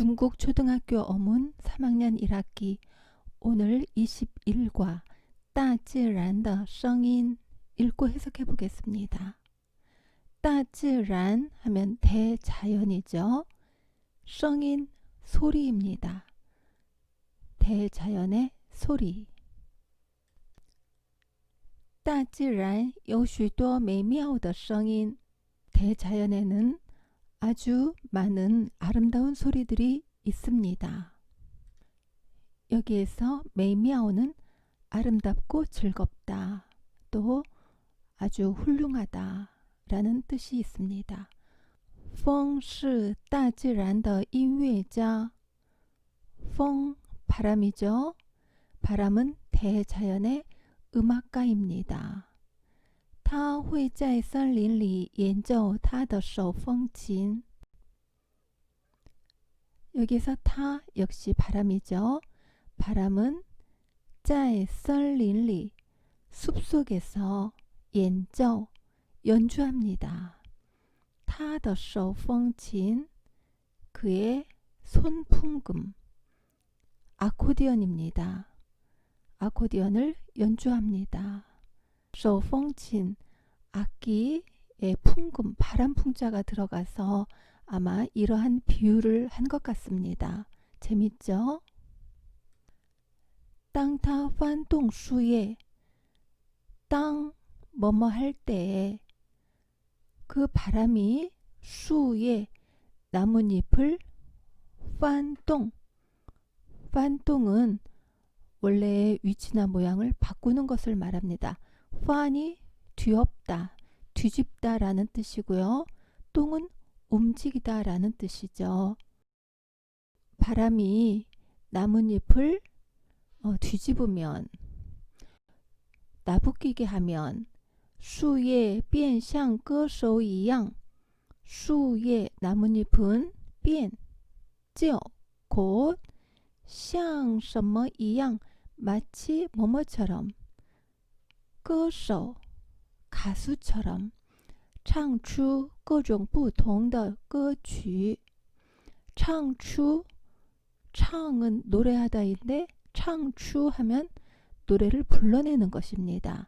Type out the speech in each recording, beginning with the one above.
중국 초등학교 어문 3학년 1학기 오늘 21과 大自然的声音 읽고 해석해 보겠습니다. 大自然 하면 대자연이죠. 声音 소리입니다. 대자연의 소리. 大自然有许多美妙的声音. 대자연에는 아주 많은 아름다운 소리들이 있습니다. 여기에서 메이미아오는 아름답고 즐겁다, 또 아주 훌륭하다 라는 뜻이 있습니다. 风是大自然的音乐家.风 바람이죠. 바람은 대자연의 음악가입니다. 他会在森林里演奏他的手风琴。 여기서 타 역시 바람이죠. 바람은 在森林里 숲속에서 연奏 연주합니다. 他的手风琴 그의 손풍금 아코디언입니다. 아코디언을 연주합니다. 手风琴 악기에 풍금, 바람 풍자가 들어가서 아마 이러한 비유를 한 것 같습니다. 재밌죠? 땅타 환동 수에 땅 뭐뭐 할 때에 그 바람이 수에 나뭇잎을 환동 환동은 원래의 위치나 모양을 바꾸는 것을 말합니다. 환이 뒤엎다, 뒤집다 라는 뜻이고요. 똥은 움직이다 라는 뜻이죠. 바람이 나뭇잎을 어, 뒤집으면 나부끼게 하면 수의 变像歌手一样 수의 나뭇잎은 变就곧像什么一样 마치 뭐뭐처럼 歌手 가수처럼 唱出各种不同的歌曲唱出 창은 노래하다인데 唱出 하면 노래를 불러내는 것입니다.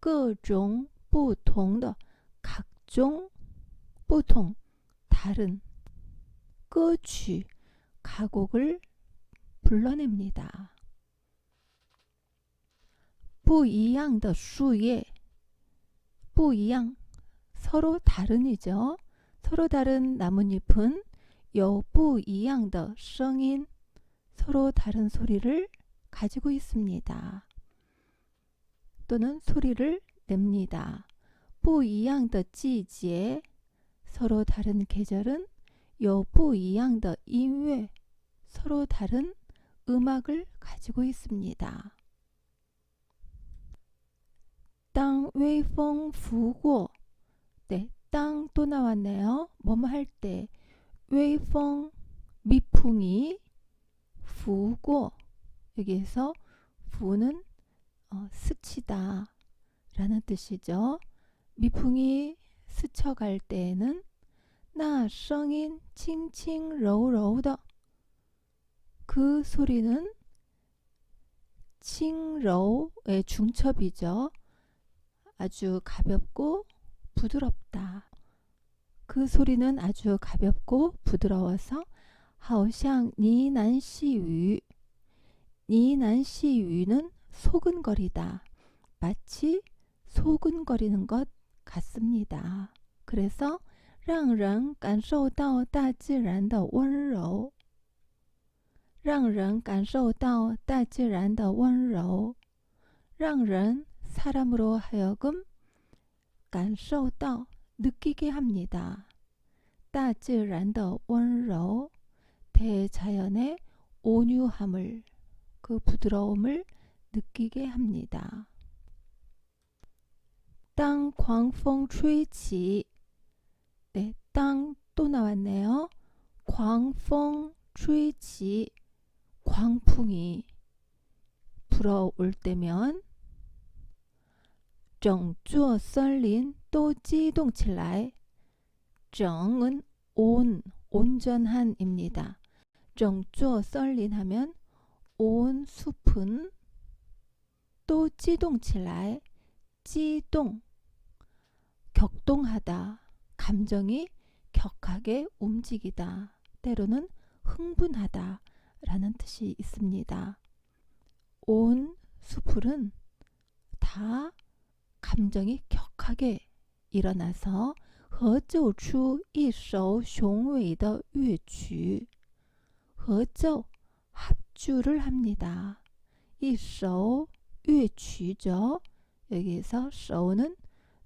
各种不同的 각종 不同 다른 歌曲 가곡을 불러냅니다. 不一样的树叶 不一样 서로 다른이죠. 서로 다른 나뭇잎은 有不一样的声音 서로 다른 소리를 가지고 있습니다. 또는 소리를 냅니다. 不一样的季节 서로 다른 계절은 有不一样的音乐 서로 다른 음악을 가지고 있습니다. 当微风拂过 네, 땅 또 나왔네요. 뭐뭐 할 때. 微风 미풍이 拂过 여기에서 拂는 어, 스치다 라는 뜻이죠. 미풍이 스쳐갈 때에는 那声音 칭칭柔柔的 그 소리는 칭柔의 중첩이죠. 아주 가볍고 부드럽다. 그 소리는 아주 가볍고 부드러워서 好像呢喃细语 呢喃细语는 소근거리다. 마치 소근거리는 것 같습니다. 그래서 让人感受到大自然的温柔让人感受到大自然的温柔让人 사람으로 하여금 感受到 느끼게 합니다. 大自然的温柔 대자연의 온유함을 그 부드러움을 느끼게 합니다. 땅 광풍 吹起 네, 땅 또 나왔네요. 광풍 吹起 광풍이 불어올 때면 整座森林都激动起来. 정은 온, 온전한입니다. 정조 썰린 하면 온 숲은 또 찌동치라에 찌동 격동하다 감정이 격하게 움직이다 때로는 흥분하다 라는 뜻이 있습니다. 온 수풀은 다 감정이 격하게 일어나서 合奏出一首雄伟的乐曲。合奏 합주를 합니다. 이首 乐曲죠. 여기에서 서우는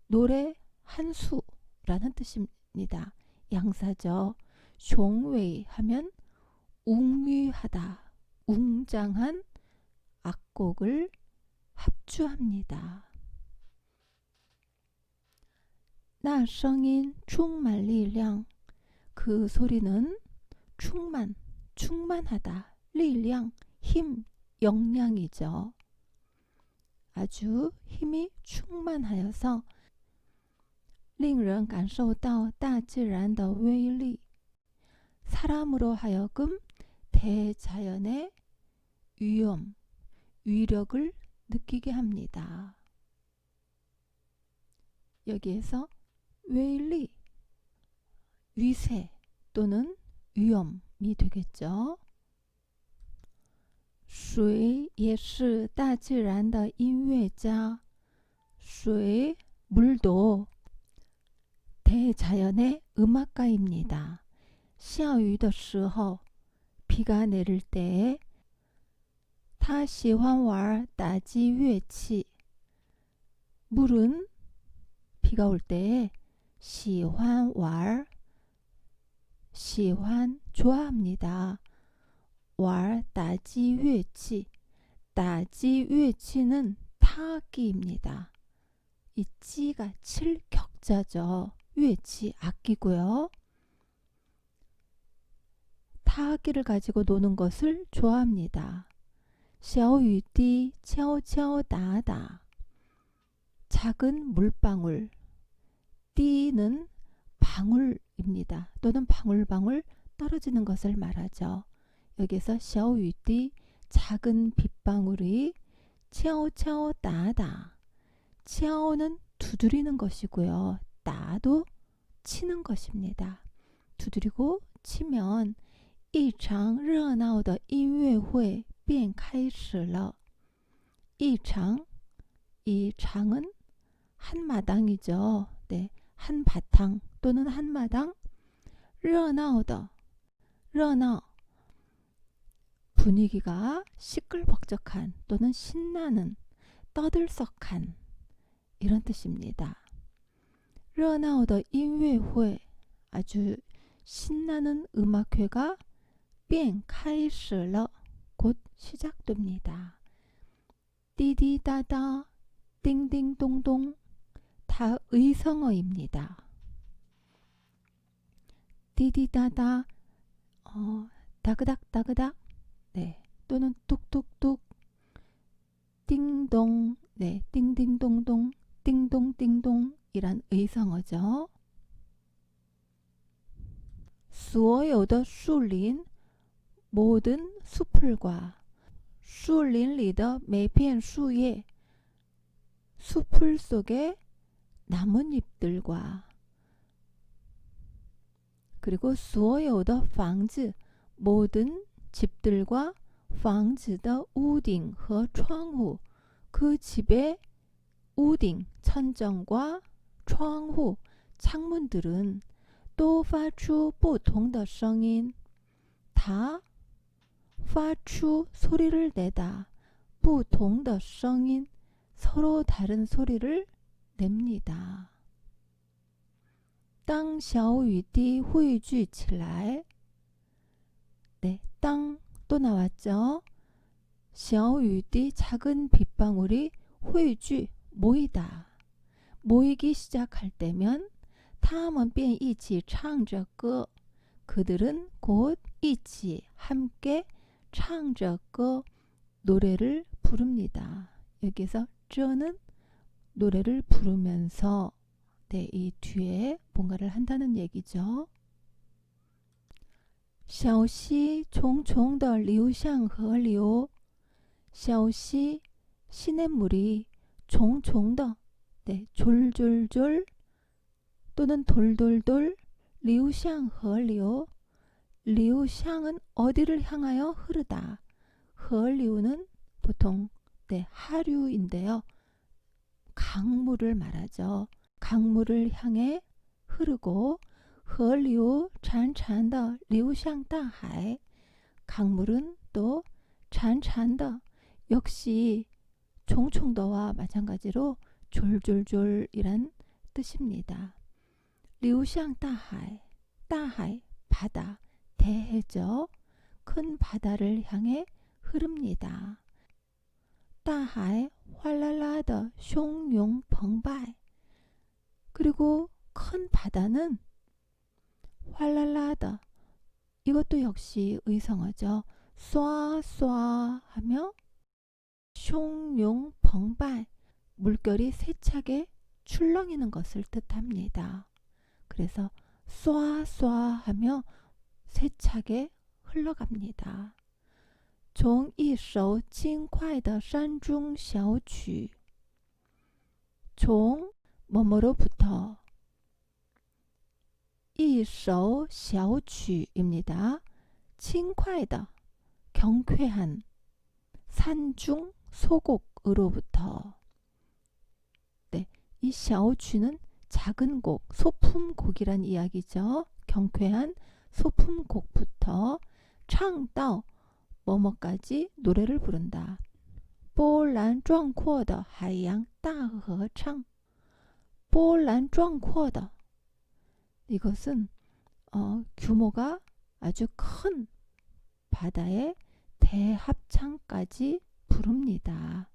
노래 한 수라는 뜻입니다. 양사죠.雄伟 하면 웅유하다, 웅장한 악곡을 합주합니다. 那声音充满力量. 그 소리는 충만, 충만하다. 力量, 힘, 역량이죠. 아주 힘이 충만하여서 令人感受到大自然的威力. 사람으로 하여금 대자연의 위험, 위력을 느끼게 합니다. 여기에서 웨일리, 위세 또는 위험이 되겠죠. 水也是大自然的音乐家. 水, 물도 대자연의 음악가입니다. 下雨的时候, 비가 내릴 때, 他喜欢玩打击乐器. 물은 비가 올 때, 喜欢玩, 喜欢 좋아합니다. 玩 打击乐器, 打击 乐器는 타악기입니다. 이 찌가 칠 격자죠. 乐器 악기고요. 타악기를 가지고 노는 것을 좋아합니다. 小雨滴 悄悄 打打 작은 물방울 띠는 방울입니다. 또는 방울방울 떨어지는 것을 말하죠. 여기서 小雨滴 작은 빗방울이 悄悄 打打 敲는 두드리는 것이고요. 나도 치는 것입니다. 두드리고 치면 一场热闹的音乐会便开始了.一场, 이 장은 한마당이죠. 네, 한바탕 또는 한마당. 热闹的, 热闹, 분위기가 시끌벅적한 또는 신나는, 떠들썩한 이런 뜻입니다. 热闹的音乐会 아주 신나는 음악회가 便开始了곧 시작됩니다. 띠디다다 띵띵동동 다 의성어입니다. 띠디다다 어, 다그닥 다그닥 네 또는 뚝뚝뚝 띵동 네 띵띵동동 띵동띵동 이란 의성어죠. 所有的树林 모든 수풀과 树林里的 매片 树叶 수풀 속의 나뭇잎들과 그리고 所有的房子 모든 집들과 房子的 屋顶和窗户그 집의 우딩 천정과窗户 창문들은 또 发出不同的声音다 发出 소리를 내다 不同的声音 서로 다른 소리를 냅니다. 当小雨滴汇聚起来 네, 땅 또 나왔죠. 小雨滴 작은 빗방울이 汇聚 모이다. 모이기 시작할 때면 他们便一起唱着歌 그들은 곧 이치 함께 唱着歌 노래를 부릅니다. 여기서 这는 노래를 부르면서 네, 이 뒤에 뭔가를 한다는 얘기죠. 小溪重重的流向河流. 小溪 시냇물이 종종더 네, 졸졸졸 또는 돌돌돌 리우샹河流 리우샹은 어디를 향하여 흐르다. 河流는 보통 네, 하류인데요. 강물을 말하죠. 강물을 향해 흐르고 河流 잔잔더 리우샹 大海 강물은 또 잔잔더 역시 종총더와 마찬가지로 졸졸졸이란 뜻입니다. 리우샹 大海 大海 바다 대해죠. 큰 바다를 향해 흐릅니다. 大海 哗啦啦的 汹涌 澎湃 그리고 큰 바다는 哗啦啦的 이것도 역시 의성어죠. 쏴쏴 하며 汹涌 澎湃 물결이 세차게 출렁이는 것을 뜻합니다. 그래서 쏴쏴 하며 세차게 흘러갑니다. 从一首轻快的山中小曲 종, 뭐뭐로부터 一首小曲입니다. 轻快的, 경쾌한, 산중, 소곡으로부터 네, 이 샤오취는 작은 곡, 소품곡이란 이야기죠. 경쾌한 소품곡부터 창到 뭐뭐까지 노래를 부른다. 波澜 壮阔的 하양 大合唱 波澜 壮阔的 이것은 어, 규모가 아주 큰 바다의 대합창까지 부릅니다.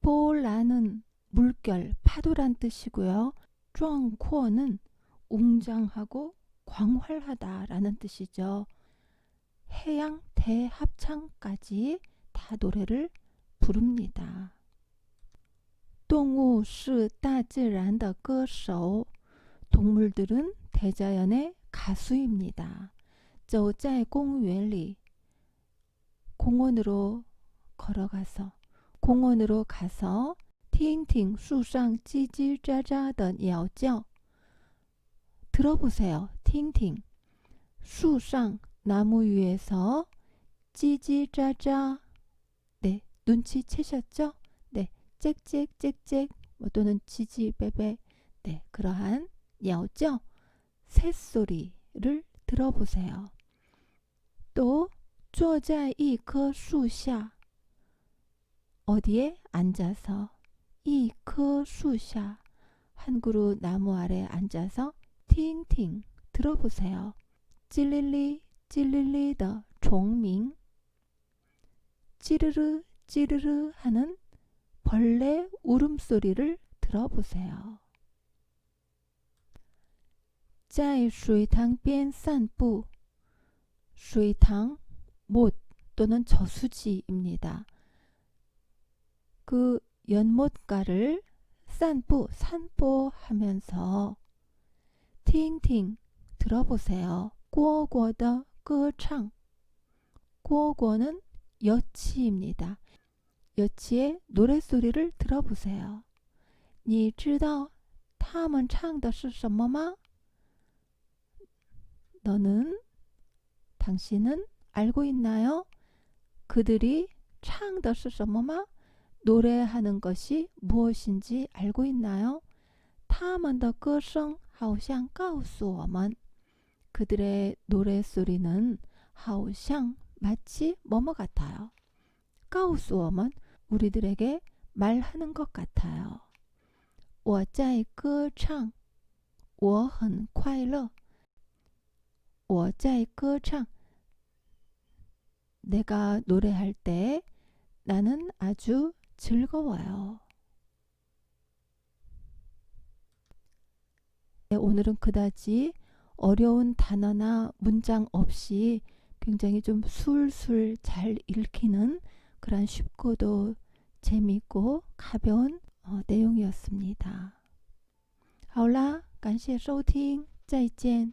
波澜은 물결, 파도란 뜻이고요. 壮阔는 웅장하고 광활하다라는 뜻이죠. 해양 대합창까지 다 노래를 부릅니다. 动物是大自然的歌手. 동물들은 대자연의 가수입니다. 走在公园里 공원으로 걸어가서 공원으로 가서 听听树上叽叽喳喳的鸟叫 들어보세요. 听听树上 나무 위에서 찌찌짜짜 네 눈치채셨죠? 네 짹짹짹짹 뭐 또는 지지배배 네 그러한 야오죠 새소리를 들어보세요. 또 坐在一棵树下 어디에 앉아서 一棵树下 한 그루 나무 아래 앉아서 팅팅 들어보세요. 찔릴리 찔릴리 더 종밍 찌르르 찌르르 하는 벌레 울음소리를 들어보세요. 在水塘边散步 水塘 못 또는 저수지입니다. 그 연못가를 산부 산보하면서 팅팅 들어보세요. 꾸어꾸어더 끄창 꾸어꾸어는 여치입니다. 여치의 노랫소리를 들어보세요. 你知道他们唱的是什么吗? 너는 당신은 알고 있나요? 그들이 唱的是什么吗? 노래하는 것이 무엇인지 알고 있나요? 他们的歌声好像告诉我们 그들의 노래소리는 好像 마치 뭐뭐 같아요. 告诉我们 우리들에게 말하는 것 같아요. 我在歌唱我很快乐我在歌唱 내가 노래할 때 나는 아주 즐거워요. 네, 오늘은 그다지 어려운 단어나 문장 없이 굉장히 좀 술술 잘 읽히는 그런 쉽고도 재미있고 가벼운 어, 내용이었습니다. 好啦，感谢收听，再见。